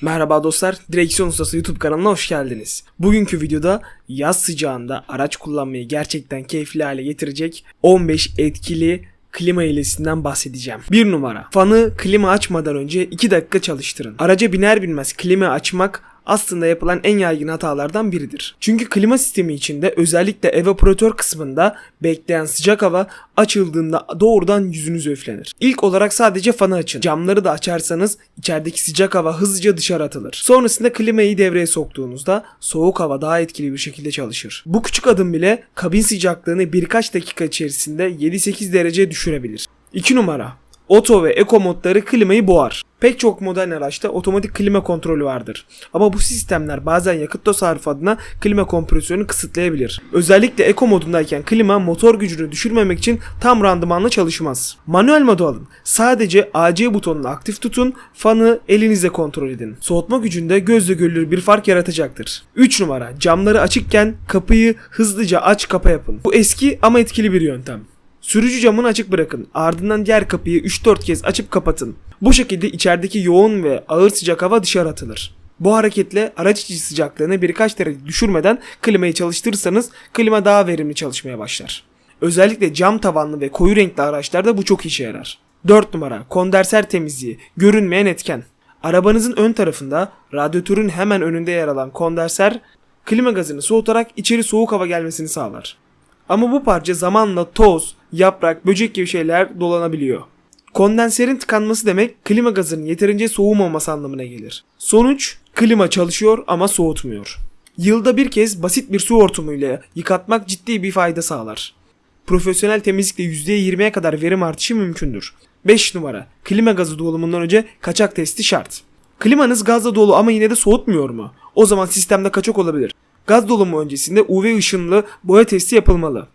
Merhaba dostlar, Direksiyon Ustası YouTube kanalına hoş geldiniz. Bugünkü videoda yaz sıcağında araç kullanmayı gerçekten keyifli hale getirecek 15 etkili klima hilesinden bahsedeceğim. 1 numara. Fanı klima açmadan önce 2 dakika çalıştırın. Araca biner binmez klima açmak aslında yapılan en yaygın hatalardan biridir. Çünkü klima sistemi içinde özellikle evaporatör kısmında bekleyen sıcak hava açıldığında doğrudan yüzünüze üflenir. İlk olarak sadece fanı açın. Camları da açarsanız içerideki sıcak hava hızlıca dışarı atılır. Sonrasında klimayı devreye soktuğunuzda soğuk hava daha etkili bir şekilde çalışır. Bu küçük adım bile kabin sıcaklığını birkaç dakika içerisinde 7-8 derece düşürebilir. 2 numara Oto ve Eco modları klimayı boğar. Pek çok modern araçta otomatik klima kontrolü vardır. Ama bu sistemler bazen yakıt tasarrufu adına klima kompresyonunu kısıtlayabilir. Özellikle Eco modundayken klima motor gücünü düşürmemek için tam randımanla çalışmaz. Manuel modu alın. Sadece AC butonunu aktif tutun, fanı elinizle kontrol edin. Soğutma gücünde gözle görülür bir fark yaratacaktır. 3 numara camları açıkken kapıyı hızlıca aç kapa yapın. Bu eski ama etkili bir yöntem. Sürücü camını açık bırakın. Ardından diğer kapıyı 3-4 kez açıp kapatın. Bu şekilde içerideki yoğun ve ağır sıcak hava dışarı atılır. Bu hareketle araç içi sıcaklığını birkaç derece düşürmeden klimayı çalıştırırsanız klima daha verimli çalışmaya başlar. Özellikle cam tavanlı ve koyu renkli araçlarda bu çok işe yarar. 4 numara kondenser temizliği, görünmeyen etken. Arabanızın ön tarafında radyatörün hemen önünde yer alan kondenser klima gazını soğutarak içeri soğuk hava gelmesini sağlar. Ama bu parça zamanla toz, yaprak, böcek gibi şeyler dolanabiliyor. Kondenserin tıkanması demek klima gazının yeterince soğumaması anlamına gelir. Sonuç klima çalışıyor ama soğutmuyor. Yılda bir kez basit bir su hortumuyla yıkatmak ciddi bir fayda sağlar. Profesyonel temizlikle %20'ye kadar verim artışı mümkündür. 5 numara. Klima gazı dolumundan önce kaçak testi şart. Klimanız gazla dolu ama yine de soğutmuyor mu? O zaman sistemde kaçak olabilir. Gaz dolumu öncesinde UV ışınlı boya testi yapılmalı.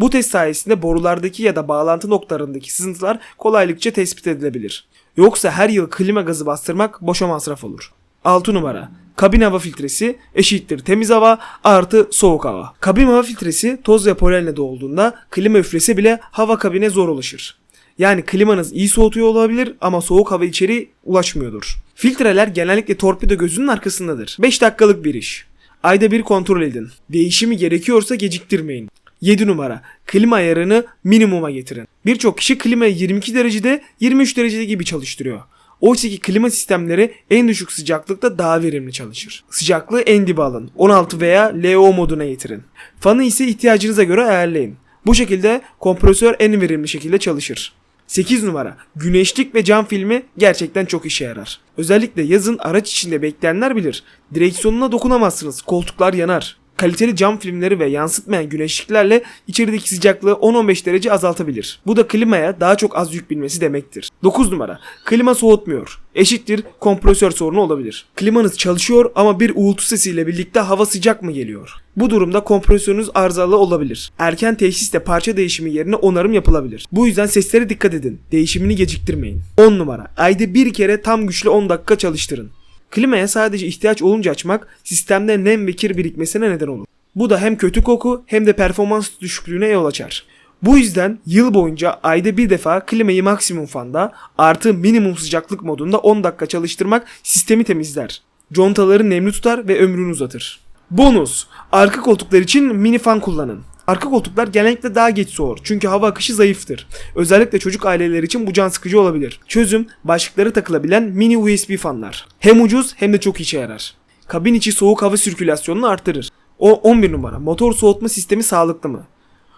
Bu test sayesinde borulardaki ya da bağlantı noktalarındaki sızıntılar kolaylıkça tespit edilebilir. Yoksa her yıl klima gazı bastırmak boşa masraf olur. 6 numara. Kabin hava filtresi eşittir temiz hava artı soğuk hava. Kabin hava filtresi toz ve polenle dolduğunda klima üflese bile hava kabine zor ulaşır. Yani klimanız iyi soğutuyor olabilir ama soğuk hava içeri ulaşmıyordur. Filtreler genellikle torpido gözünün arkasındadır. 5 dakikalık bir iş. Ayda bir kontrol edin. Değişimi gerekiyorsa geciktirmeyin. 7 numara. Klima ayarını minimuma getirin. Birçok kişi klimayı 22 derecede 23 derecede gibi çalıştırıyor. Oysa ki klima sistemleri en düşük sıcaklıkta daha verimli çalışır. Sıcaklığı en dibe alın. 16 veya LO moduna getirin. Fanı ise ihtiyacınıza göre ayarlayın. Bu şekilde kompresör en verimli şekilde çalışır. 8 numara. Güneşlik ve cam filmi gerçekten çok işe yarar. Özellikle yazın araç içinde bekleyenler bilir. Direksiyonuna dokunamazsınız. Koltuklar yanar. Kaliteli cam filmleri ve yansıtmayan güneşliklerle içerideki sıcaklığı 10-15 derece azaltabilir. Bu da klimaya daha çok az yük binmesi demektir. 9 numara. Klima soğutmuyor. Eşittir kompresör sorunu olabilir. Klimanız çalışıyor ama bir uğultu sesiyle birlikte hava sıcak mı geliyor? Bu durumda kompresörünüz arızalı olabilir. Erken tesiste parça değişimi yerine onarım yapılabilir. Bu yüzden seslere dikkat edin. Değişimini geciktirmeyin. 10 numara. Ayda bir kere tam güçlü 10 dakika çalıştırın. Klimaya sadece ihtiyaç olunca açmak sistemde nem ve kir birikmesine neden olur. Bu da hem kötü koku hem de performans düşüklüğüne yol açar. Bu yüzden yıl boyunca ayda bir defa klimayı maksimum fanda artı minimum sıcaklık modunda 10 dakika çalıştırmak sistemi temizler. Contaları nemli tutar ve ömrünü uzatır. Bonus! Arka koltuklar için mini fan kullanın. Arka koltuklar genellikle daha geç soğur çünkü hava akışı zayıftır. Özellikle çocuk aileleri için bu can sıkıcı olabilir. Çözüm başlıkları takılabilen mini USB fanlar. Hem ucuz hem de çok işe yarar. Kabin içi soğuk hava sirkülasyonunu artırır. O 11 numara. Motor soğutma sistemi sağlıklı mı?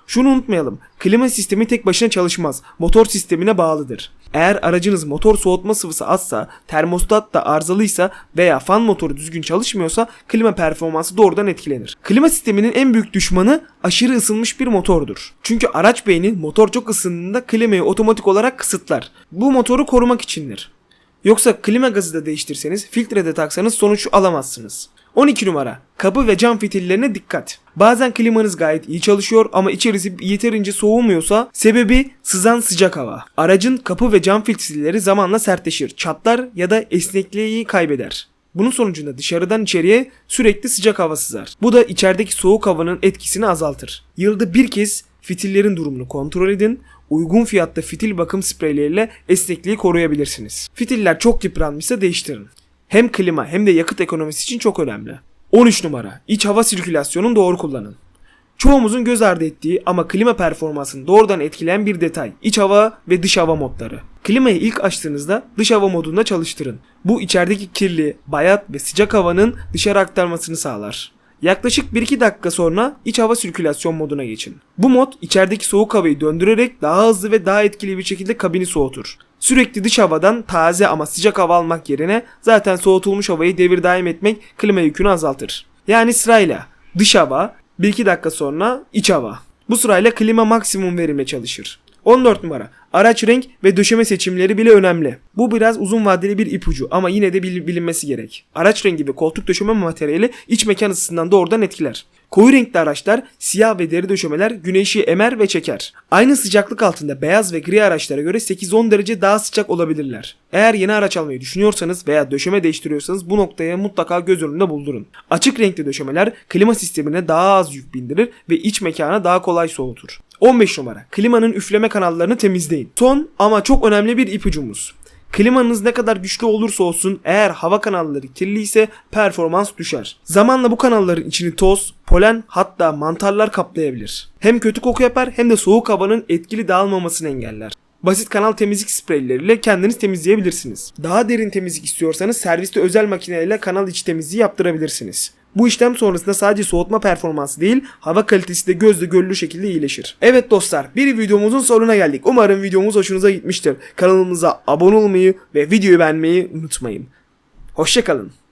Şunu unutmayalım. Klima sistemi tek başına çalışmaz. Motor sistemine bağlıdır. Eğer aracınız motor soğutma sıvısı azsa, termostat da arızalıysa veya fan motoru düzgün çalışmıyorsa klima performansı doğrudan etkilenir. Klima sisteminin en büyük düşmanı aşırı ısınmış bir motordur. Çünkü araç beyni motor çok ısındığında klimayı otomatik olarak kısıtlar. Bu motoru korumak içindir. Yoksa klima gazı da değiştirseniz, filtre de taksanız sonuç alamazsınız. 12 numara. Kapı ve cam fitillerine dikkat. Bazen klimanız gayet iyi çalışıyor ama içerisi yeterince soğumuyorsa sebebi sızan sıcak hava. Aracın kapı ve cam filtreleri zamanla sertleşir, çatlar ya da esnekliği kaybeder. Bunun sonucunda dışarıdan içeriye sürekli sıcak hava sızar. Bu da içerideki soğuk havanın etkisini azaltır. Yılda bir kez fitillerin durumunu kontrol edin. Uygun fiyatta fitil bakım spreyleriyle esnekliği koruyabilirsiniz. Fitiller çok yıpranmışsa değiştirin. Hem klima hem de yakıt ekonomisi için çok önemli. 13 numara. İç hava sirkülasyonunu doğru kullanın. Çoğumuzun göz ardı ettiği ama klima performansını doğrudan etkileyen bir detay. iç hava ve dış hava modları. Klimayı ilk açtığınızda dış hava modunda çalıştırın. Bu içerideki kirli, bayat ve sıcak havanın dışarı aktarmasını sağlar. Yaklaşık 1-2 dakika sonra iç hava sirkülasyon moduna geçin. Bu mod içerideki soğuk havayı döndürerek daha hızlı ve daha etkili bir şekilde kabini soğutur. Sürekli dış havadan taze ama sıcak hava almak yerine zaten soğutulmuş havayı devir daim etmek klima yükünü azaltır. Yani sırayla dış hava, 1-2 dakika sonra iç hava. Bu sırayla klima maksimum verimle çalışır. 14 numara. Araç renk ve döşeme seçimleri bile önemli. Bu biraz uzun vadeli bir ipucu ama yine de bil- bilinmesi gerek. Araç rengi ve koltuk döşeme materyali iç mekan ısısından doğrudan etkiler. Koyu renkli araçlar, siyah ve deri döşemeler güneşi emer ve çeker. Aynı sıcaklık altında beyaz ve gri araçlara göre 8-10 derece daha sıcak olabilirler. Eğer yeni araç almayı düşünüyorsanız veya döşeme değiştiriyorsanız bu noktaya mutlaka göz önünde bulundurun. Açık renkli döşemeler klima sistemine daha az yük bindirir ve iç mekana daha kolay soğutur. 15 numara. Klimanın üfleme kanallarını temizleyin. Son ama çok önemli bir ipucumuz. Klimanız ne kadar güçlü olursa olsun eğer hava kanalları kirliyse performans düşer. Zamanla bu kanalların içini toz, polen hatta mantarlar kaplayabilir. Hem kötü koku yapar hem de soğuk havanın etkili dağılmamasını engeller. Basit kanal temizlik spreyleriyle kendiniz temizleyebilirsiniz. Daha derin temizlik istiyorsanız serviste özel makineyle kanal içi temizliği yaptırabilirsiniz. Bu işlem sonrasında sadece soğutma performansı değil, hava kalitesi de gözle görülür şekilde iyileşir. Evet dostlar, bir videomuzun sonuna geldik. Umarım videomuz hoşunuza gitmiştir. Kanalımıza abone olmayı ve videoyu beğenmeyi unutmayın. Hoşçakalın.